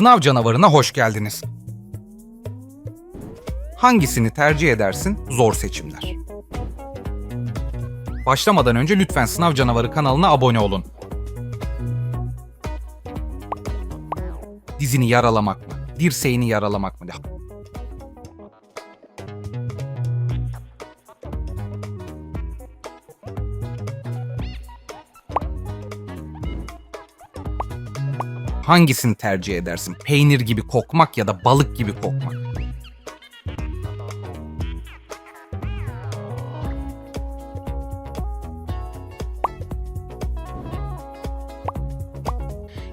Sınav canavarına hoş geldiniz. Hangisini tercih edersin? Zor seçimler. Başlamadan önce lütfen Sınav Canavarı kanalına abone olun. Dizini yaralamak mı? Dirseğini yaralamak mı? Hangisini tercih edersin? Peynir gibi kokmak ya da balık gibi kokmak?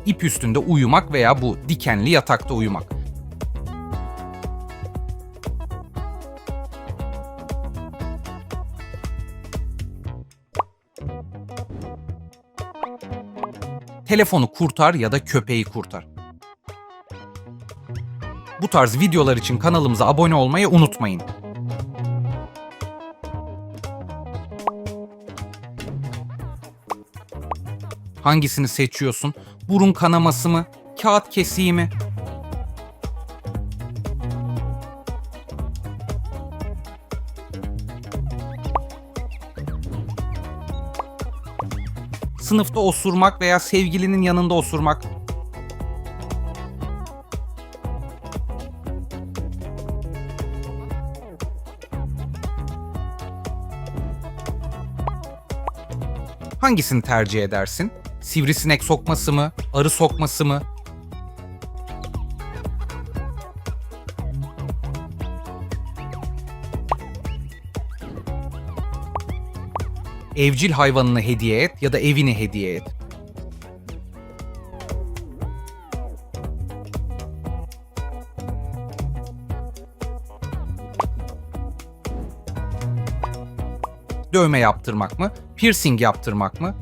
İp üstünde uyumak veya bu dikenli yatakta uyumak. Telefonu kurtar ya da köpeği kurtar. Bu tarz videolar için kanalımıza abone olmayı unutmayın. Hangisini seçiyorsun? Burun kanaması mı? Kağıt kesiği mi? Sınıfta osurmak veya sevgilinin yanında osurmak. Hangisini tercih edersin? Sivrisinek sokması mı? Arı sokması mı? Evcil hayvanını hediye et ya da evini hediye et. Dövme yaptırmak mı? Piercing yaptırmak mı?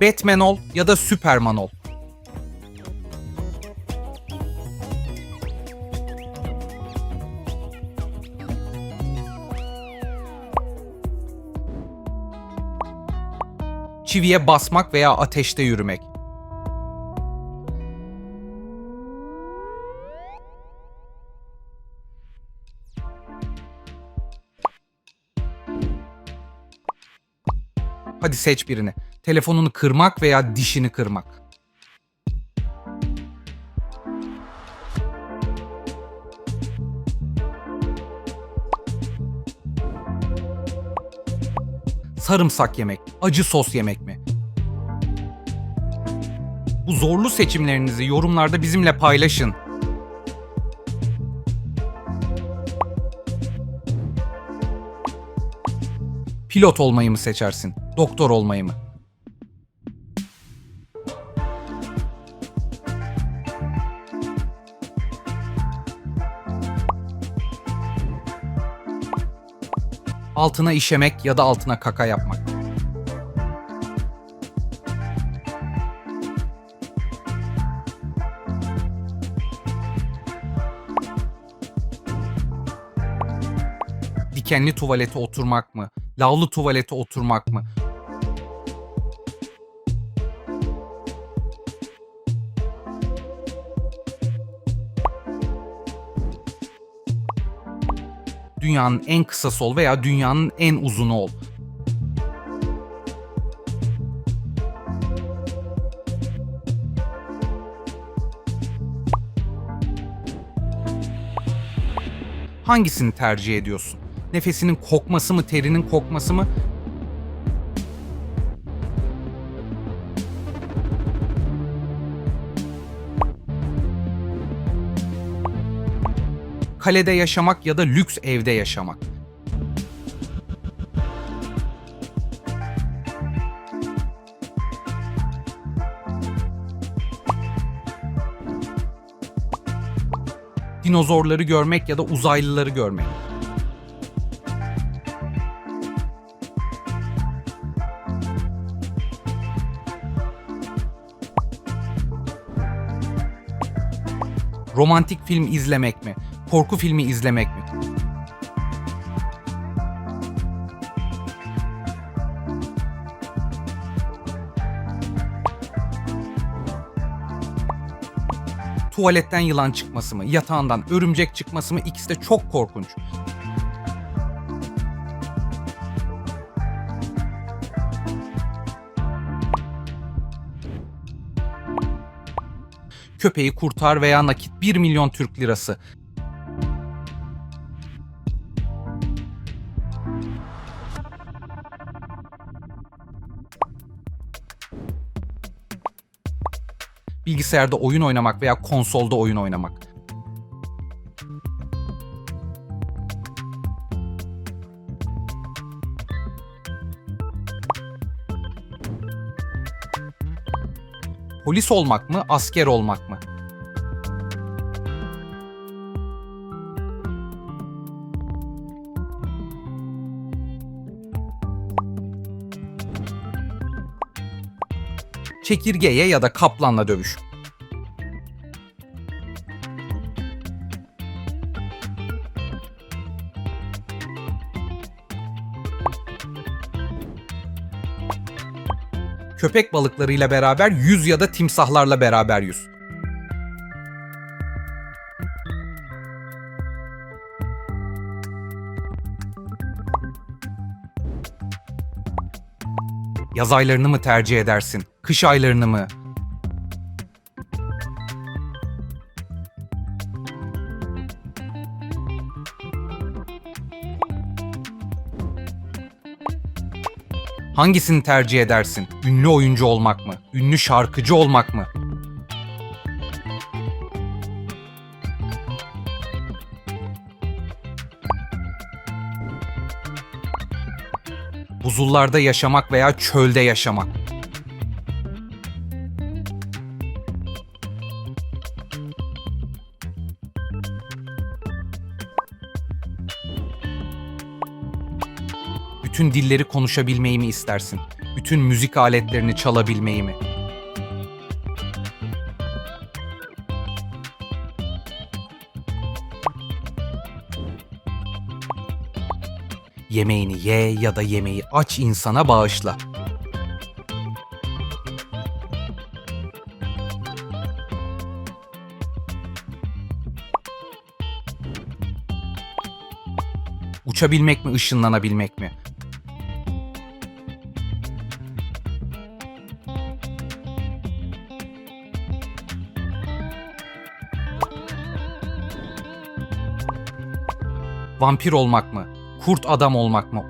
Batman ol ya da Superman ol. Çiviye basmak veya ateşte yürümek. Hadi seç birini. Telefonunu kırmak veya dişini kırmak. Sarımsak yemek, acı sos yemek mi? Bu zorlu seçimlerinizi yorumlarda bizimle paylaşın. Pilot olmayı mı seçersin? Doktor olmayı mı? Altına işemek ya da altına kaka yapmak. Dikenli tuvalete oturmak mı? Lavlı tuvalete oturmak mı? Dünyanın en kısası ol veya dünyanın en uzunu ol. Hangisini tercih ediyorsun? Nefesinin kokması mı, terinin kokması mı? Kalede yaşamak ya da lüks evde yaşamak. Dinozorları görmek ya da uzaylıları görmek. Romantik film izlemek mi? korku filmi izlemek mi? Tuvaletten yılan çıkması mı, yatağından örümcek çıkması mı ikisi de çok korkunç. köpeği kurtar veya nakit 1 milyon Türk lirası. Bilgisayarda oyun oynamak veya konsolda oyun oynamak. Polis olmak mı, asker olmak mı? Çekirgeye ya da kaplanla dövüş. Köpek balıklarıyla beraber yüz ya da timsahlarla beraber yüz. Yaz aylarını mı tercih edersin? Kış aylarını mı? Hangisini tercih edersin? Ünlü oyuncu olmak mı? Ünlü şarkıcı olmak mı? Buzullarda yaşamak veya çölde yaşamak. Bütün dilleri konuşabilmeyi mi istersin? Bütün müzik aletlerini çalabilmeyi mi? Yemeğini ye ya da yemeği aç insana bağışla. Uçabilmek mi, ışınlanabilmek mi? Vampir olmak mı? Kurt adam olmak mı?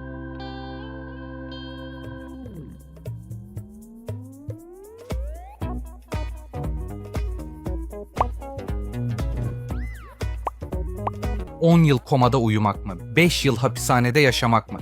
...10 yıl komada uyumak mı? 5 yıl hapishanede yaşamak mı?